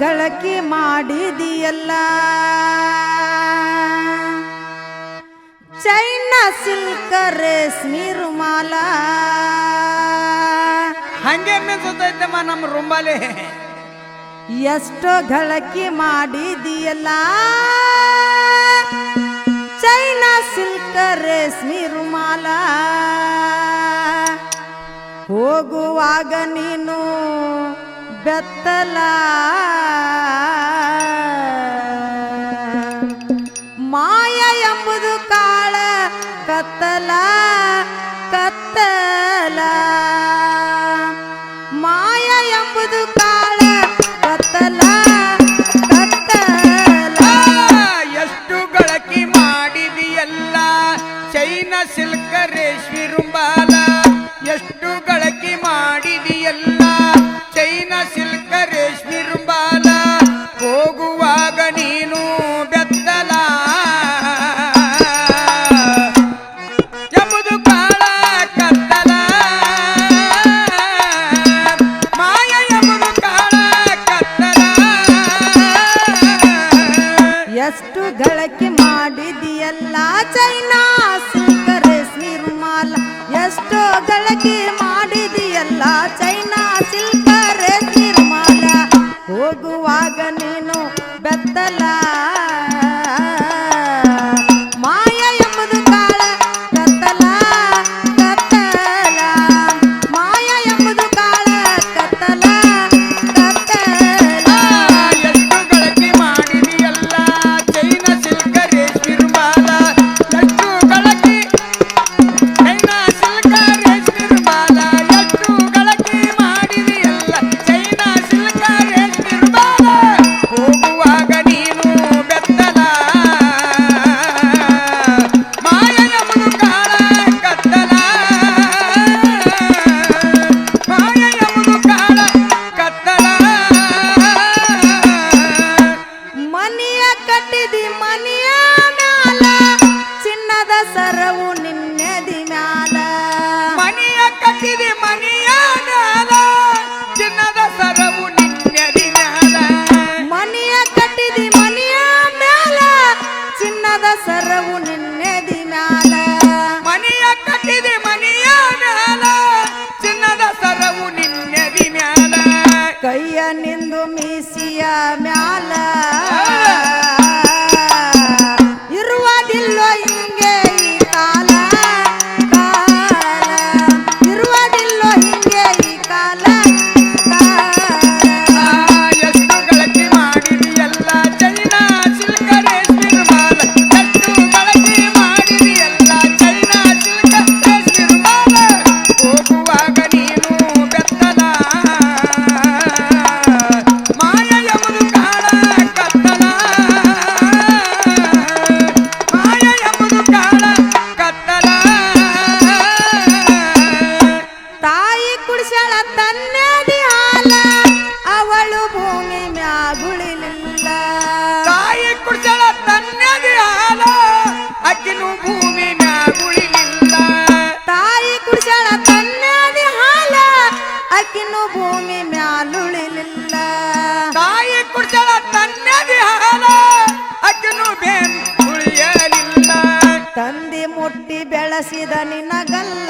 ಗಳಕಿ ಮಾಡಿದಿಯಲ್ಲ. China silk ರೇಷ್ಮಿ ರುಮಾಲ ಹಂಗೆ ಮಾ ನಮ್ಮ ರುಂಬಾಲೆ. ಎಷ್ಟೋ ಗಳಕಿ ಮಾಡಿದಿಯಲ್ಲ. ಚೈನಾ ಸಿಲ್ಕ ರೇಷ್ಮಿ ರುಮಾಲ ಹೋಗುವಾಗ ನೀನು ಬೆತ್ತಲ ಮಾಯ ಎಂಬುದು ಕಾಳ ಕತ್ತಲ ಕತ್ತಲ ಮಾಯ ಎಂಬುದು চাই না ಕೈಯ ನಿಂದು ಮೀಸಿಯ ಮ್ಯಾಲ. ನೆನೆಸಿದ ನಿನಗಲ್ಲ.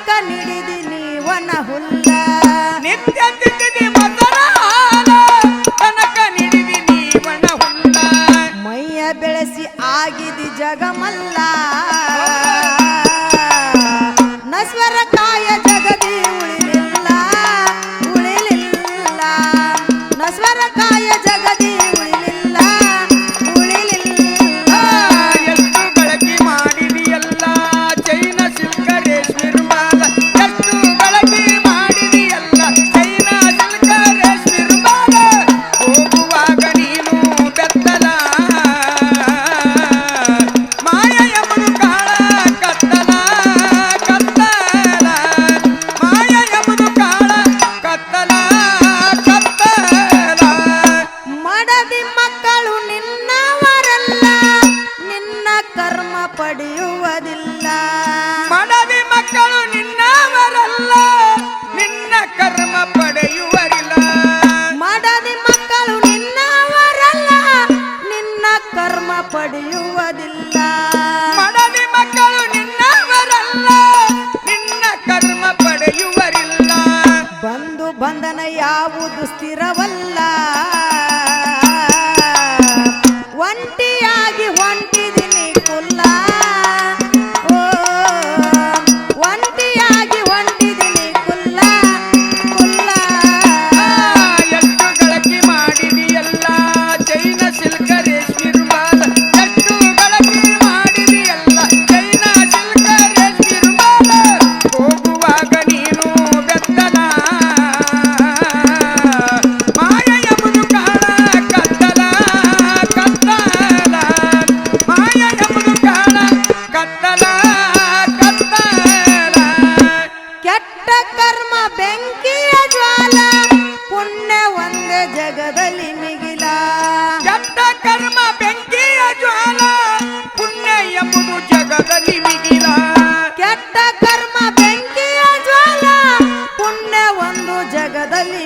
ಕಕ್ಕ ನಿಡಿದಿ ನೀವನ ಹುಲ್ಲ. ಬಿಡುವುದಿಲ್ಲ ಮನವಿ ಮಕ್ಕಳು ನಿನ್ನವರಲ್ಲ ನಿನ್ನ ಕರ್ಮ ಪಡೆಯುವರಿಲ್ಲ. ಮಡದಿ ಮಕ್ಕಳು ನಿನ್ನವರಲ್ಲ ನಿನ್ನ ಕರ್ಮ ಪಡೆಯುವುದಿಲ್ಲ. ಮಡದಿ ಮಕ್ಕಳು ನಿನ್ನವರಲ್ಲ ನಿನ್ನ ಕರ್ಮ ಪಡೆಯುವರಿಲ್ಲ. ಬಂಧು ಬಂಧನ ಯಾವುದು ಸ್ಥಿರವಲ್ಲ.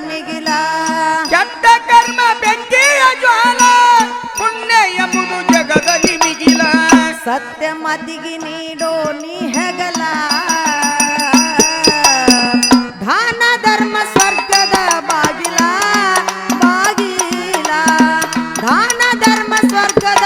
ಮಿಗಿಲ ಕೆಟ್ಟ ಕರ್ಮ ಬೆಂಕಿಯ ಜ್ವಾಲ ಪುಣ್ಯ ಎಂಬುದು ಜಗದಲ್ಲಿ ಮಿಗಿಲ ಸತ್ಯ ಮತಿಗೆ ನೀಡೋ ನೀ ಹೆಗಲ. ಧರ್ಮ ಸ್ವರ್ಗದ ಬಾಗಿಲ ಬಾಗಿಲ. ದಾನ ಧರ್ಮ ಸ್ವರ್ಗದ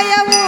I am.